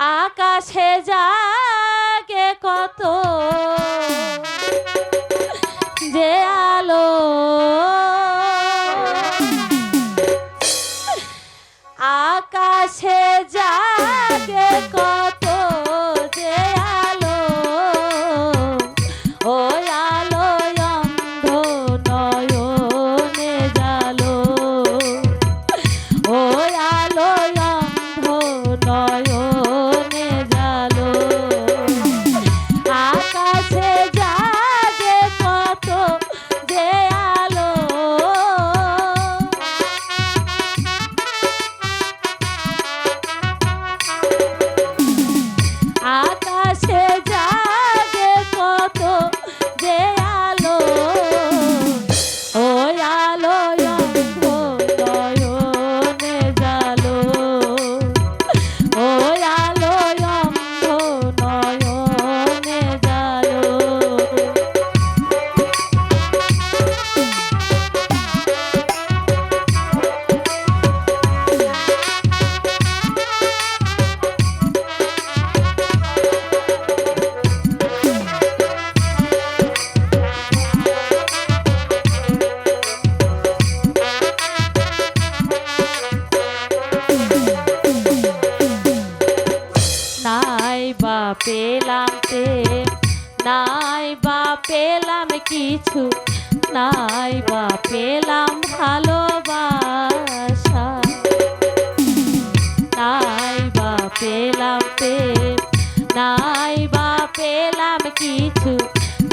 আকাশে যাকে কত পেলাম কিছু নাই বা পেলাম ভালোবাসা। নাই বা পেলাম পে নাই বা পেলাম কিছু,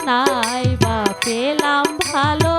নাই বা পেলাম ভালো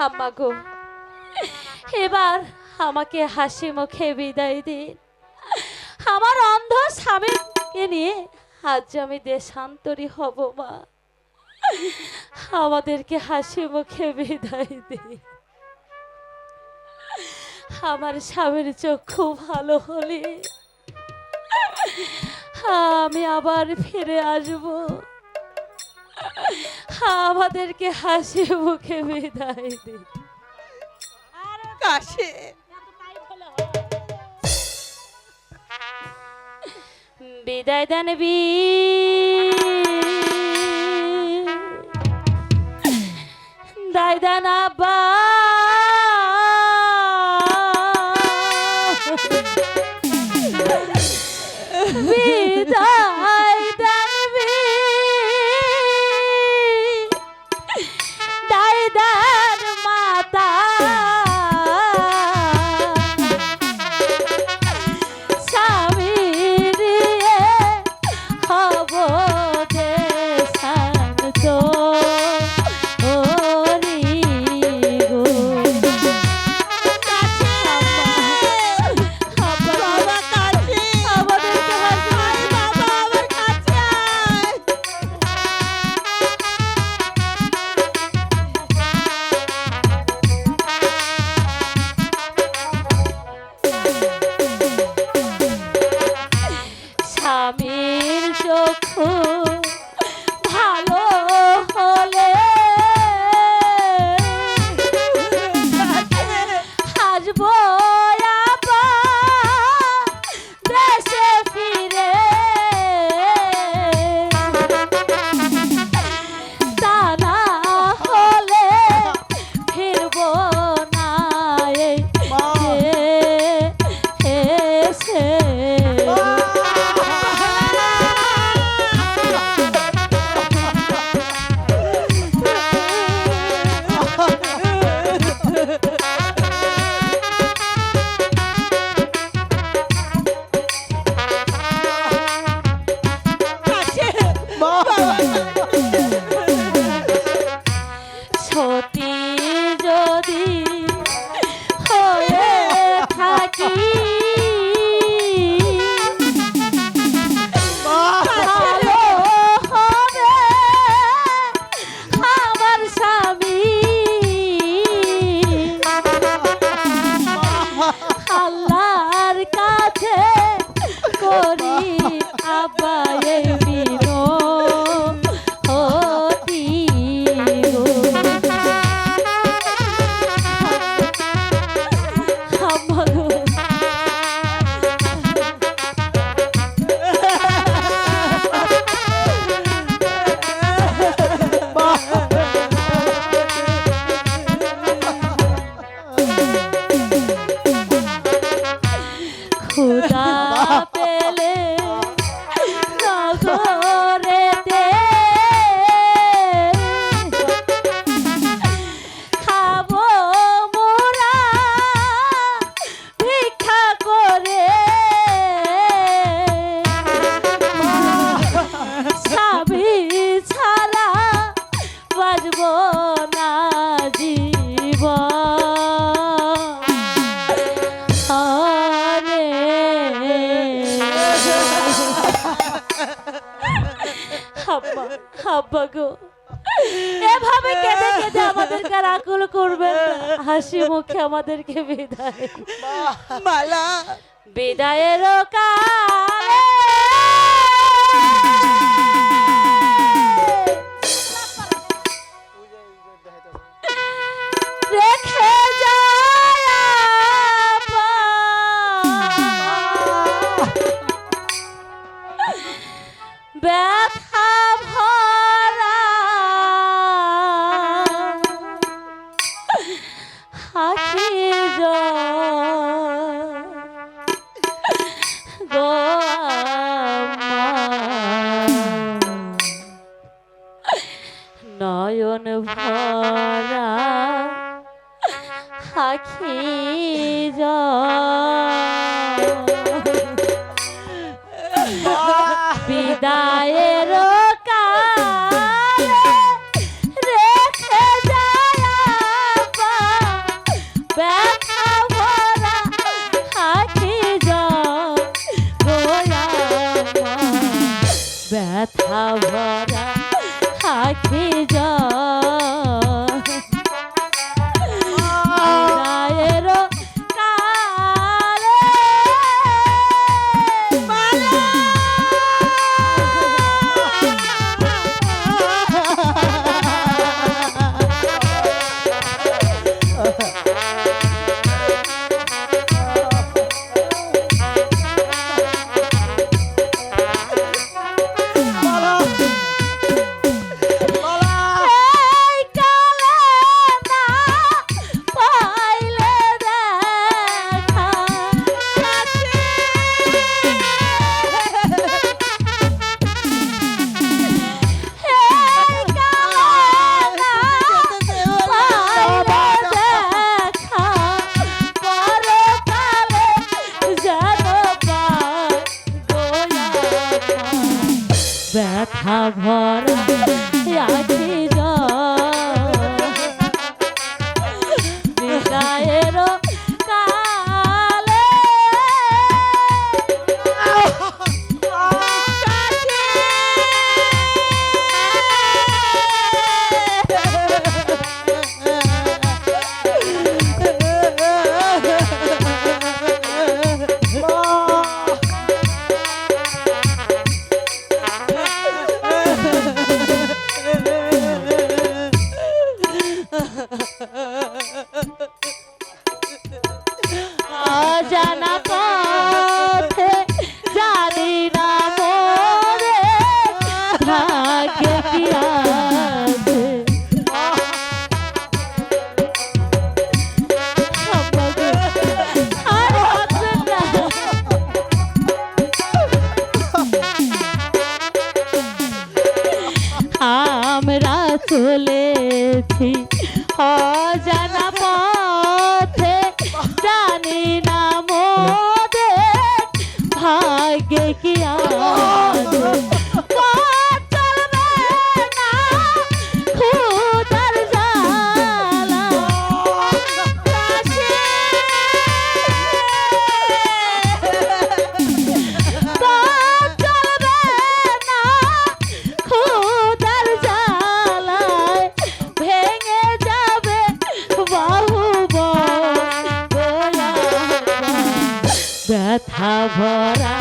হাম্মা গো। এবার আমাকে হাসি মুখে বিদায় দিন। আমার অন্ধ স্বামীকে নিয়ে আজ আমি দেশান্তরী হব, মা। আমাদেরকে হাসি মুখে বিদায় দিন। আমার স্বামীর চক্ষু ভালো হলে আমি আবার ফিরে আসব। আমাদেরকে হাসি মুখে বিদায় দিত কাশে। বিদায় দেন বি দায় দেন আবার না জীব গো। এভাবে আমাদেরকে করবেন হাসি মুখে আমাদেরকে বিদায়। বিদায়ের কালে নয়ন ভরা আখি ভাগ্যে কি আছে ব্যথা ভরা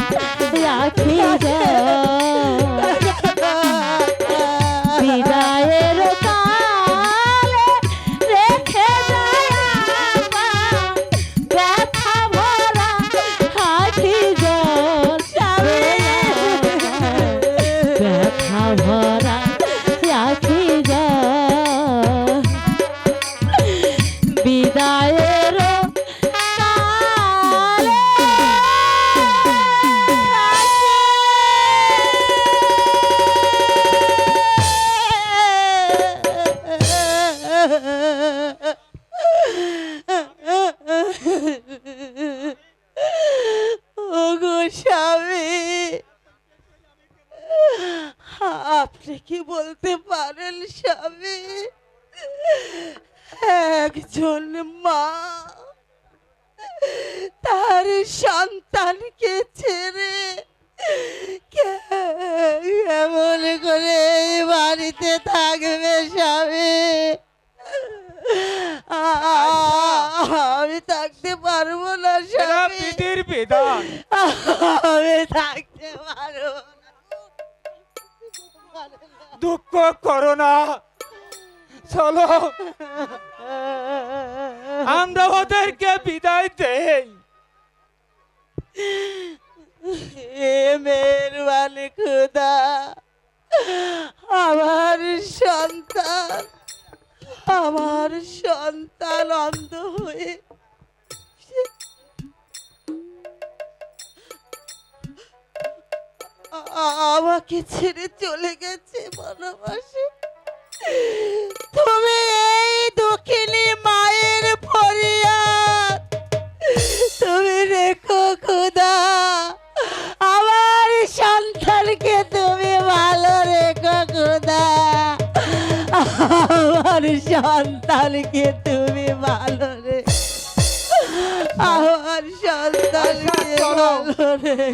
রাখি বিদায়ের একজন মা তার সন্তানকে ছেড়ে কে- কেমন করে বাড়িতে থাকবে স্বামী? আ- আমি থাকতে পারব না স্বামী। বিধান আমি থাকতে পারব না। দুঃখ করো না। চলো। আমরা ওদেরকে বিদায় দেই। এ খুদা আমার সন্তান আমার সন্তান অন্ধ হয়ে আমাকে ছেড়ে চলে গেছে বনবাসে। তুমি এই দক্ষিণী মায়ের ফরিয়াদ। তুমি রেখো খুদা আমার সন্তানকে তুমি ভালো রেখো খুদা আমার সন্তানকে তুমি ভালো রে আমার সন্তানকে। ভালো রেখো